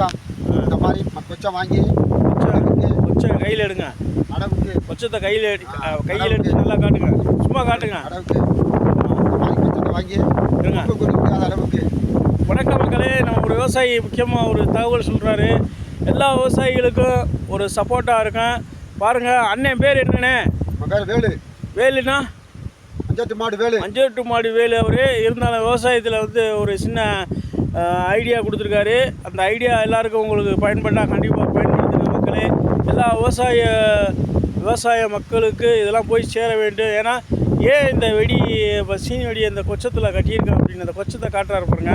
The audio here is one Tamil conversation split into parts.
வணக்கம் இந்த மாதிரி ம- கொச்சை வாங்கி கொச்சை கையில் எடுங்க. அடவுக்கு. கொச்சத்தை கையில் கையில் எடுத்து நல்லா காட்டுங்க. சும்மா காட்டுங்க. மாதிரி கொச்சத்தை வாங்கி இருங்க உப்பு கொடுக்க முடியாத அளவுக்கு வணக்கம் மக்களே நம்ம ஒரு விவசாயி முக்கியமாக ஒரு தகவல் சொல்கிறாரு எல்லா விவசாயிகளுக்கும் ஒரு சப்போர்ட்டாக இருக்கேன். பாருங்கள் அண்ணன் பேர் என்னண்ணே? வேலு. வேலுனா அஞ்சத்து மாடு வேலு. அஞ்செட்டு மாடு வேலு அவர். இருந்தாலும் விவசாயத்தில் வந்து ஒரு சின்ன ஐடியா கொடுத்துருக்காரு. அந்த ஐடியா எல்லாருக்கும் உங்களுக்கு பயன்பட்டால் கண்டிப்பாக பயன்படுத்துங்க மக்களே. எல்லா விவசாய விவசாய மக்களுக்கு இதெல்லாம் போய் சேர வேண்டும். ஏன்னா ஏன் இந்த வெடி இப்போ சீனி வெடி அந்த கொச்சத்தில் கட்டியிருக்கேன் அப்படின்னு அந்த கொச்சத்தை காட்டுறாரு பாருங்க.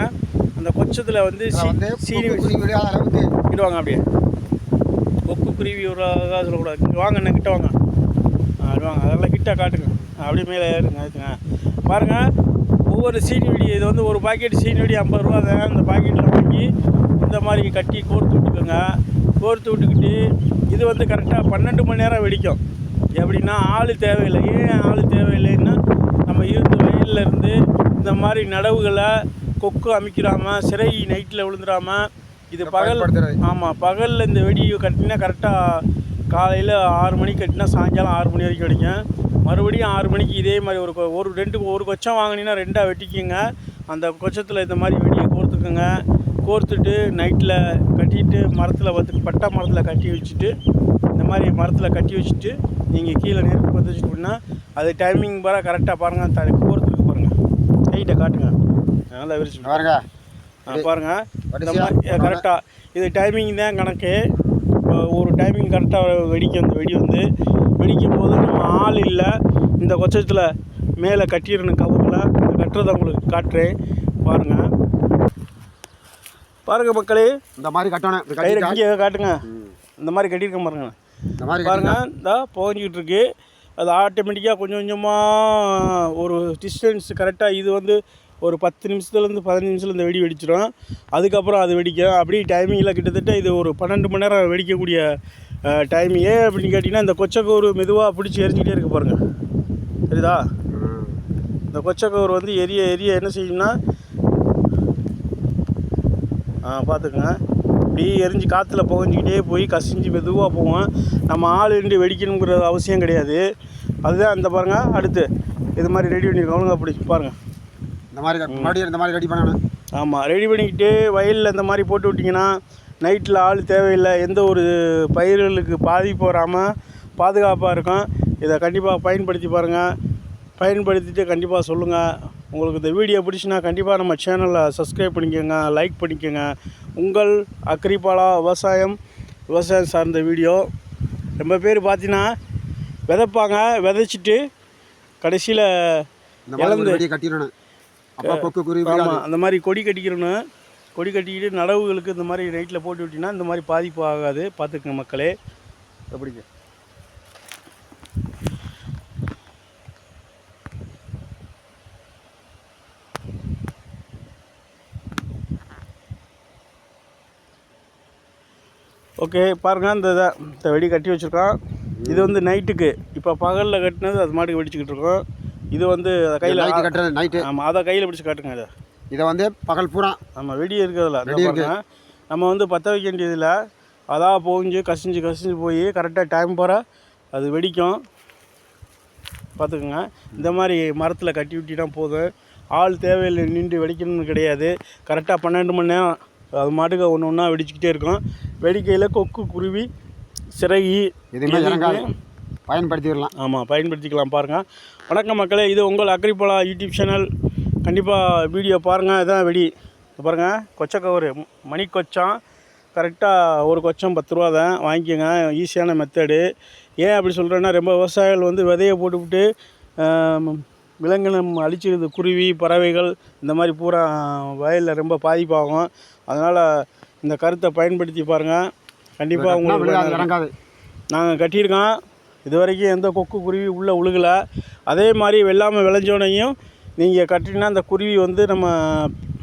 அந்த கொச்சத்தில் வந்து சீனி அளவுக்கு கிட்டுவாங்க அப்படியே. கொக்கு குருவி ஒரு சொல்லக்கூடாது. வாங்க அண்ணன் கிட்ட வாங்க. வாங்க. அதெல்லாம் கிட்ட காட்டுங்க. அப்படியே மேலே ஏறுங்க ஏற்றுங்க பாருங்கள் ஒவ்வொரு சீனி வெடி இது வந்து ஒரு பாக்கெட் சீனி வெடி ஐம்பது ரூபா தான் அந்த பாக்கெட்டில் வாங்கி இந்த மாதிரி கட்டி கோர்த்து விட்டுக்கோங்க. கோர்த்து விட்டுக்கிட்டு இது வந்து கரெக்டாக பன்னெண்டு மணி நேரம் வெடிக்கும். எப்படின்னா ஆள் தேவையில்லை. ஏன் ஆள் தேவையில்லைன்னா நம்ம இருந்து வயல்ல இருந்து இந்த மாதிரி நடவுகளை கொக்கு அமைக்கிறாம சிறை நைட்டில் விழுந்துடாம இது பகல். ஆமாம் பகலில் இந்த வெடி கட்டினா கரெக்டாக காலையில் ஆறு மணிக்கு கட்டினா சாயங்காலம் ஆறு மணி வரைக்கும் வெடிக்கும். மறுபடியும் ஆறு மணிக்கு இதே மாதிரி ஒரு கொ- ஒரு ரெண்டு ஒரு கொச்சம் வாங்கினீங்கன்னா ரெண்டாக வெட்டிக்குங்க. அந்த கொச்சத்தில் இந்த மாதிரி வெடியை கோர்த்துக்குங்க. கோர்த்துட்டு நைட்டில் கட்டிட்டு மரத்தில் வந்து பட்டை மரத்தில் கட்டி வச்சுட்டு இந்த மாதிரி மரத்தில் கட்டி வச்சுட்டு நீங்கள் கீழே நெருப்பு பற்ற வச்சுட்டோம்னா அது டைமிங் பார கரெக்டாக பாருங்கள் த கோர்த்துருக்கு பாருங்கள் கைட்டை காட்டுங்க. நல்லா விரிச்சு பாருங்க. ஆ, பாருங்க. இந்த மாதிரி கரெக்டாக இது டைமிங் தான் கணக்கு. ஒரு டைமிங் கரெக்டாக வெடிக்கும் அந்த வெடி வந்து வெடிக்கும் போது நம்ம ஆள் இல்லை. இந்த கொச்சத்தில் மேலே கட்டிடணும் கவரில் கட்டுறதை உங்களுக்கு காட்டுறேன். பாருங்கள் பாருங்க மக்களே. இந்த மாதிரி கட்டணும். கட்டிட்டா இங்கே காட்டுங்க. இந்த மாதிரி கட்டியிருக்க பாருங்க. இந்த மாதிரி பாருங்க கட்டிட்டா இந்த புகஞ்சிக்கிட்டு இருக்கு. அது ஆட்டோமேட்டிக்காக கொஞ்சம் கொஞ்சமாக ஒரு டிஸ்டன்ஸ் கரெக்டாக இது வந்து ஒரு பத்து நிமிஷத்துலேருந்து பதினஞ்சு நிமிஷத்தில் இந்த வெடி வெடிச்சிடும் அதுக்கப்புறம் அது வெடிக்கும். அப்படியே டைமிங்கில் கிட்டத்தட்ட இது ஒரு பன்னெண்டு மணி நேரம் வெடிக்கக்கூடிய டைமிங்கே அப்படின்னு கேட்டிங்கன்னா இந்த கொச்சக்கோரு மெதுவாக பிடிச்சி எரிஞ்சிக்கிட்டே இருக்கு பாருங்கள் சரிதா இந்த கொச்சக்கோறு வந்து எரிய எரிய என்ன செய்யும்னா ஆ பார்த்துக்குங்க. அப்படியே எரிஞ்சு காற்றுல புகஞ்சிக்கிட்டே போய் கசிஞ்சு மெதுவாக போவோம் நம்ம ஆள் இருந்து வெடிக்கணுங்கிற அவசியம் கிடையாது. அதுதான் இந்த பாருங்கள் அடுத்து. இது மாதிரி ரெடி பண்ணியிருக்கோம். அப்படி பாருங்கள் இந்த மாதிரி மறுபடியும் இந்த மாதிரி ரெடி பண்ணணும். ஆமாம் ரெடி பண்ணிக்கிட்டு வயலில் இந்த மாதிரி போட்டு விட்டிங்கன்னா நைட்டில் ஆள் தேவையில்லை. எந்த ஒரு பயிர்களுக்கு பாதிப்பு வராமல் பாதுகாப்பாக இருக்கும். இதை கண்டிப்பாக பயன்படுத்தி பாருங்கள் பயன்படுத்திட்டு கண்டிப்பாக சொல்லுங்கள் உங்களுக்கு இந்த வீடியோ பிடிச்சுன்னா கண்டிப்பாக நம்ம சேனலை சப்ஸ்கிரைப் பண்ணிக்கோங்க லைக் பண்ணிக்கோங்க. உங்கள் அக்ரிபாலா விவசாயம் விவசாயம் சார்ந்த வீடியோ. ரொம்ப பேர் பார்த்தீங்கன்னா விதைப்பாங்க விதைச்சிட்டு கடைசியில் வெடியை கட்டிடணும். ஆமாம் அந்த மாதிரி கொடி கட்டிக்கிறணும் கொடி கட்டிக்கிட்டு நடவுகளுக்கு இந்த மாதிரி நைட்டில் போட்டு விட்டிங்கன்னா இந்த மாதிரி பாதிப்பு ஆகாது. பார்த்துக்குங்க மக்களே. எப்படிங்க ஓகே பாருங்க இந்த இதை இந்த வெடி கட்டி வச்சுருக்கோம் இது வந்து நைட்டுக்கு இப்போ பகலில் கட்டினது அது மாட்டுக்கு வெடிச்சுக்கிட்டு இருக்கோம். இது வந்து கையில் கட்டுறது நைட்டு ஆமாம் அதை கையில் பிடிச்சி காட்டுங்க அதை இதை வந்து பகல் பூரா. ஆமாம் வெடி இருக்கிறதுல வெடி இருக்கு. நம்ம வந்து பற்ற வைக்க வேண்டியதில்ல. அதாக போஞ்சு கசிஞ்சு கசிஞ்சு போய் கரெக்டாக டைம் போகிற அது வெடிக்கும். பார்த்துக்குங்க. இந்த மாதிரி மரத்தில் கட்டி விட்டினா போதும். ஆள் தேவையில்லை நின்று வெடிக்கணும்னு கிடையாது. கரெக்டாக பன்னெண்டு மணி நேரம் அது மாட்டுக்கு ஒன்று ஒன்றா வெடிச்சுக்கிட்டே இருக்கும். வெடிக்கையில் கொக்கு குருவி சிறகி எதுவுமே இறங்காது பயன்படுத்திடலாம். ஆமாம் பயன்படுத்திக்கலாம் பாருங்கள் வணக்கம் மக்களே இது உங்கள் அக்ரிபோலா யூடியூப் சேனல். கண்டிப்பாக வீடியோ பாருங்கள் இதான் வெடி. பாருங்கள் கொச்சக்கவர் மணி கொச்சம். கரெக்டாக ஒரு கொச்சம் பத்து ரூபா தான் வாங்கிக்கோங்க ஈஸியான மெத்தடு ஏன் அப்படி சொல்கிறேன்னா ரொம்ப விவசாயிகள் வந்து விதையை போட்டுவிட்டு விலங்கினம் அழிச்சிடுது குருவி பறவைகள் இந்த மாதிரி பூரா வயலில் ரொம்ப பாதிப்பாகும். அதனால் இந்த கருத்தை பயன்படுத்தி பாருங்கள் கண்டிப்பாக உங்களுக்கு நாங்கள் கட்டியிருக்கோம். இது வரைக்கும் எந்த கொக்கு குருவி உள்ளே உழுகலை. அதே மாதிரி வெள்ளாமை விளைஞ்சோனையும் நீங்கள் கட்டினா அந்த குருவி வந்து நம்ம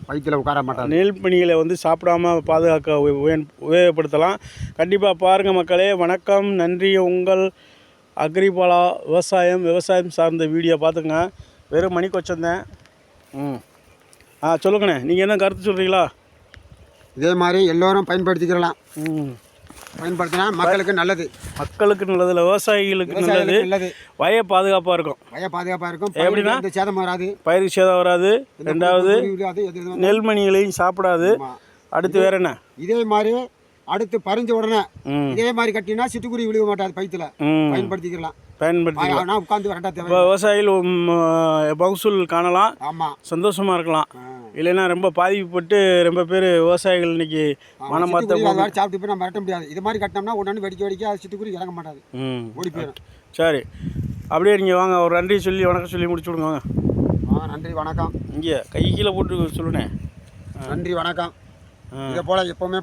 வயிற்றுல உட்கார மாட்டாது. நெல் பணிகளை வந்து சாப்பிடாம பாதுகாக்க உப- உபயோக- உபயோகப்படுத்தலாம். கண்டிப்பாக பாருங்கள் மக்களே. வணக்கம். நன்றி. உங்கள் அக்ரிபாலா விவசாயம் விவசாயம் சார்ந்த வீடியோ பார்த்துங்க வெறும் மணி கொச்சந்தேன் ம். ஆ சொல்லுங்கண்ணே. நீங்கள் என்ன கருத்து சொல்கிறீங்களா இதே மாதிரி எல்லோரும் பயன்படுத்திக்கிறலாம். ம். பயன்படுத்தினா மக்களுக்கு நல்லது. மக்களுக்கு நல்லது இல்லை விவசாயிகளுக்கு நல்லது. நல்லது. வய பாதுகாப்பாக இருக்கும். வய பாதுகாப்பாக இருக்கும். எப்படின்னா? சேதம் வராது. பயிர் சேதம் வராது. ரெண்டாவது நெல்மணிகளையும் சாப்பிடாது. அடுத்து வேற என்ன? இதே மாதிரி அடுத்து பறிஞ்ச உடனே இதே மாதிரி கட்டினா சிட்டுக்குருவி விழுக மாட்டாது பைத்துல பயன்படுத்திக்கலாம். பயன்படுத்தி ஆனால் உட்காந்து விவசாயிகள் மகசூல் காணலாம். ஆமாம் சந்தோஷமாக இருக்கலாம். இல்லைன்னா ரொம்ப பாதிக்கப்பட்டு ரொம்ப பேர் விவசாயிகள் இன்னைக்கு மனம் அதை சாப்பிட்டு போய் நம்ம வரட்ட முடியாது. இது மாதிரி கட்டினோம்னா ஒன்று வெடிக்க வெடிக்க அது சிட்டுக்குருவி இறங்க மாட்டாது. ம். ஓடி போயிடும். சரி. அப்படியே நீங்கள் வாங்க ஒரு நன்றி சொல்லி வணக்கம் சொல்லி முடிச்சு விடுங்க வாங்க. ஆ நன்றி வணக்கம். இங்கே கை கீழே போட்டு சொல்லுனே நன்றி வணக்கம். இதே போல் எப்போவுமே